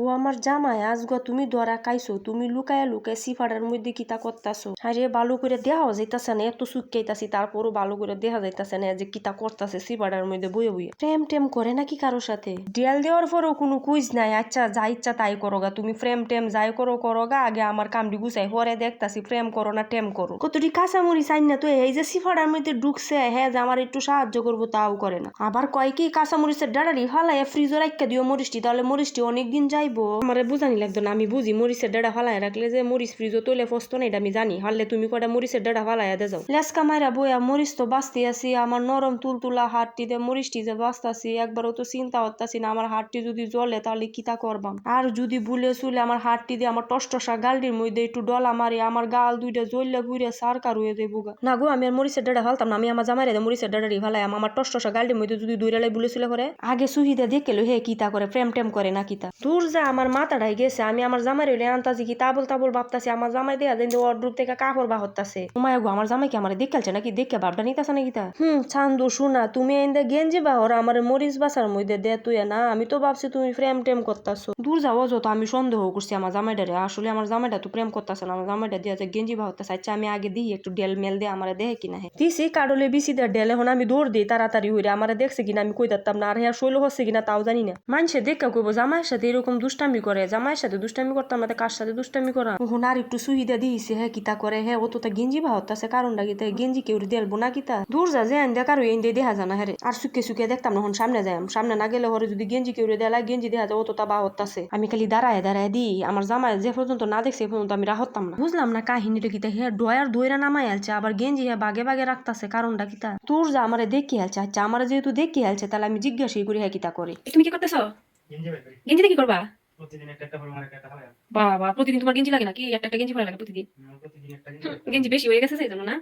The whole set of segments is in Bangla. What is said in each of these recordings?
ও আমার জামাই, আজগো তুমি ধরা খাইছো, তুমি লুকায়া লুকায় সিফাটার মধ্যে কিতা করতাছো? আরে ভালো করে দেখাও যাইতাছে না, এত সুটকাইতাছি তারপরও ভালো করে দেখা যাইতাছে না যে কিতা করতাছে সিফাটার মধ্যে বইয়ে বইয়ে। প্রেম টেম করে নাকি কারোর সাথে? ডেল দেওয়ার পরেও কোনো কুইজ নাই আচ্ছা যা ইচ্ছা তাই করো গা তুমি প্রেম টেম যাই করো করো গা আগে আমার কামড়ি গুছাই পরে দেখতাছি প্রেম করো না টেম করো। কতটি কাঁচামরি চাই না তো এই যে সিফাটার মধ্যে ঢুকছে হ্যাঁ যে আমার একটু সাহায্য করব তাও করে না। আবার কয় কি কাঁচামরিচের ডাডারি ফালাই ফ্রিজে রাখা দিও মরিচটি, তাহলে মরিচটি অনেকদিন যাইবো আমারে বুঝানি লাগতো না, আমি বুঝি মরিচের ডাডা ফালাই রাখলে যে মরিচ ফ্রিজে তোলে ফসতো না আমি জানি। হারলে তুমি কটা মরিচের ডাডা ফালাই দে যাও। লেসকা মাইরা বইয়া মরিচ তো বাঁচতে আছি, আমার নরম তুলতুলা হাতটি দিয়ে মরিচটি যে বাঁচতাছি, একবারও তো চিন্তা করতাছি না আমার হাতটি যদি জ্বলে তাহলে কিতা করবাম? আর যদি বুলে চুলে আমার হাতটি দিয়ে আমার টসটসা গালটির মধ্যে একটু ডলা মারি, আমার গাল দুইটা জ্বললে বুড়ে সারকার হয়ে দেবো গা। না গো, আমি আর মরিচের ডাডা ফালতাম না, আমি আমার জামাইরে মরিচের ডাডারি ফালাই আমার টসটসা গালটির মধ্যে যদি দুইরালে বুলে চুলে করে আগে সুহিদা দেখে লো হে কিতা করে, প্রেম টেম করে না কিতা দূর আমার মাথাটাই গেছে। আমি আমার জামাই রইলে আনতাছি কি, তাবল তাবল ভাবতাছি, আমার জামাই দেয়া দেন অর্ড্রুপ থেকে কাপড় বাহতাছে তোমায় গো, আমার জামাই কি আমার দেখালছে নাকি? দেখে ভাবটা নিতাছে নাকি তা? হুম ছান্দু শুনা তুমি এন্দে গেঞ্জি বা বাহর, আমার মরিচ বাসার মধ্যে দে তুই না, আমি তো ভাবছি তুমি প্রেম টেম করতাছো। দূর যাও যত আমি সন্দেহ করছি আমার জামাইটারে। আসলে আমার জামাইটা তো প্রেম করতেছে না, আমার জামাইটা দিয়া গেঞ্জি বাহতাছে আচ্ছা আমি আগে দিই একটু ডেল মেল দিয়ে আমার দেহে কিনা হে। দিছি, কাডলে বিসি দে ডেলে হন আমি দৌড় দিই, তাড়াতাড়ি হইরে। আমার দেখছে কিনা আমি কই না, আর হ্যাঁ শৈল হচ্ছে কিনা তাও জানি না। মানুষে দেখে কইব, জামাইয়ের সাথে এরকম দুষ্টামি করে জামাইয়ের সাথে দুষ্টামি করতাম না কার সাথে দুষ্টামি করা? হুন আর একটু সুবিধা দিয়েছে হ্যাঁ কিতা করে হ্যাঁ ও তো তা গেঞ্জি বাহতাছে কারণটা কিতা গেঞ্জি কেউ দেলবো না কিতা? দূর যা যে আন দেখার এন দিয়ে দেখা জানা হ্যাঁ আর সুকে সুকে দেখতাম না হন সামনে যাই সামনে না গেলে হরে যদি গেঞ্জি কেউ দেলা গেঞ্জি দেখা যায় ও তো তা বাহতাছে আমি খালি দাঁড়ায় দাঁড়ায় দিই আমার জামাই যে পর্যন্ত না দেখছে এ পর্যন্ত আমি রাহতাম না। বুঝলাম না কাহিনীটা কিতা হ্যাঁ ডয়ার দইরা নামাই আলছে আবার গেঞ্জি হ্যাঁ বাগে বাগে রাখতাছে কারণটা কিতা তোর যা আমারে দেখি আলছে আচ্ছা আমার যেহেতু দেখি আলছে তাহলে আমি জিজ্ঞাসাই করি হ্যাঁ কিতা করে? তুমি কি করতেছো? গেঞ্জি কি করবা? প্রতিদিন একটা একটা একটা একটা হয় বাবা প্রতিদিন তোমার গেঞ্জি লাগে নাকি? একটা একটা গেঞ্জি পরা লাগে প্রতিদিন? প্রতিদিন একটা গেঞ্জি বেশি হয়ে গেছে সেই জন্য না?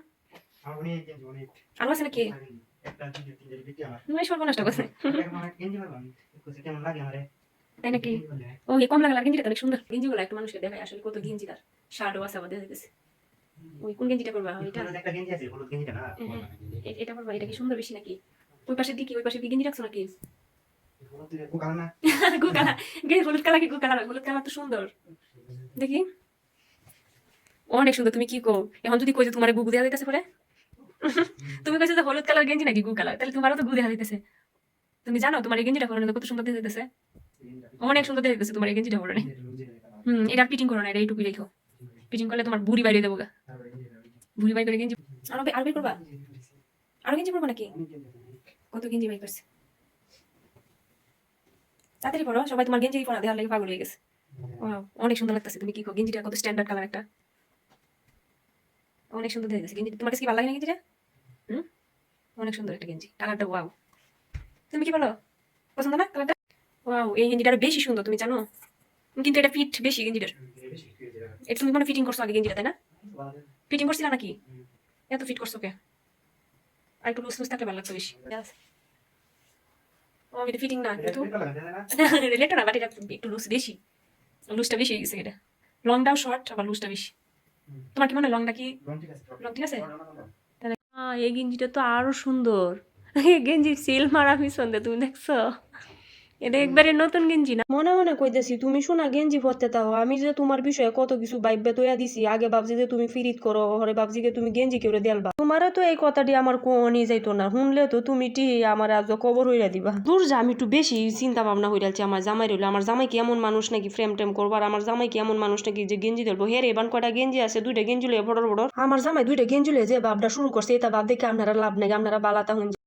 অনেক গেঞ্জি অনেক। আরও আছে নাকি? একটা দুটো তিনটে বিক্রি আমার। তুমি সর্বনষ্ট করছে গেঞ্জি পারব আমি কেমন লাগে আমারে? তাই নাকি? ও এই কম লাগলা গেঞ্জিটা অনেক সুন্দর। গেঞ্জিগুলো একটা মানুষকে দেখায় আসলে কত গেঞ্জি শার্টও আছে আবার দেখা ওই কোন গেঞ্জিটা করবা ওইটা? একটা গেঞ্জি আছে হলুদ গেঞ্জিটা না? হ্যাঁ, এটা করবা এটা কি সুন্দর বেশি নাকি? ওই পাশে দিকে ওই পাশে কি গেঞ্জি রাখছো নাকি? হলুদ দেখি। অনেক সুন্দর। তুমি তোমার কালার গেঞ্জি নাকি গু কালার? তাহলে তোমারও তো গু দেওয়া যাইতেছে। তুমি জানো, তোমার গেঞ্জিটা পরে কত সুন্দর দেখা অনেক সুন্দর দেখা তোমার গেঞ্জিটা পরে হুম, এটা ফিটিং করো না, এটা এইটুকুই রেখো। ফিটিং করলে তোমার বুড়ি বাইরে দেবো গা। বুড়ি বাই করে গেঞ্জি আরও বের করবা? আরও গেঞ্জি করবা নাকি? কত গেঞ্জি বাই করছে? তাড়াতাড়ি করো সবাই তোমার গেঞ্জি পরা দেওয়ার লাগে পাগল হয়ে গেছে। অনেক সুন্দর লাগতেছে, তুমি কি কো গেঞ্জিটা কত স্ট্যান্ডার্ড কালার একটা। অনেক সুন্দর দেখতেছে গেঞ্জি তোমার কাছে কি ভালো লাগে না গেঞ্জিটা? হুম? অনেক সুন্দর একটা গেঞ্জি কালারটা ওয়াও তুমি কি বলো? পছন্দ না কালারটা ওয়াও এই গেঞ্জিটা আরও বেশি সুন্দর, তুমি জানো? কিন্তু এটা ফিট বেশি গেঞ্জিটার। এটা তুমি মনে ফিটিং করছ আগে গেঞ্জিটা, তাই না? ফিটিং করছিলা নাকি? এত ফিট করছ কে? আর একটু লুজ লুজ থাকলে ভালো লাগতো বেশি। এটা ফিটিং না কিন্তু লেটো না বাট এটা একটু লুজ বেশি লুজটা বেশি হয়ে গেছে এটা লংটাও শর্ট আবার লুজটা বেশি তোমার কি মনে হয় লংটা কি লং ঠিক আছে এই গেঞ্জিটা তো আরও সুন্দর। এই গেঞ্জির সিল মারা পিছন তুমি দেখছ? এটা একবারে নতুন গেঞ্জি না? মনে মনে কইতেছি, তুমি শোনা গেঞ্জি পরতে তাও, আমি যে তোমার বিষয়ে কত কিছু বাইবে তৈয়া দিছি, আগে ভাবছি যে তুমি ফিরিত করো, হরে ভাবছি যে তুমি গেঞ্জি কেউ দেলবা তোমারও তো এই কথাটি আমার কোনি যাইতো না, শুনলে তো তুমি টি আমার আজ কবর হইরা দিবা। দূর যা, আমি একটু বেশি চিন্তা ভাবনা হয়ে হইরালছি আমার জামাই রইল, আমার জামাই কি এমন মানুষ নাকি ফ্রেম টেম করবার আমার জামাই কি এমন মানুষ নাকি যে গেঞ্জি দেবো হের, এবার কটা গেঞ্জি আছে, দুইটা গেঞ্জি লিয়ে বড় বড় আমার জামাই দুইটা গেঞ্জি লিয়ে যে ভাবটা শুরু করছে, এটা ভাব দেখে আপনারা লাভ নাকি আপনারা বালাতা হুন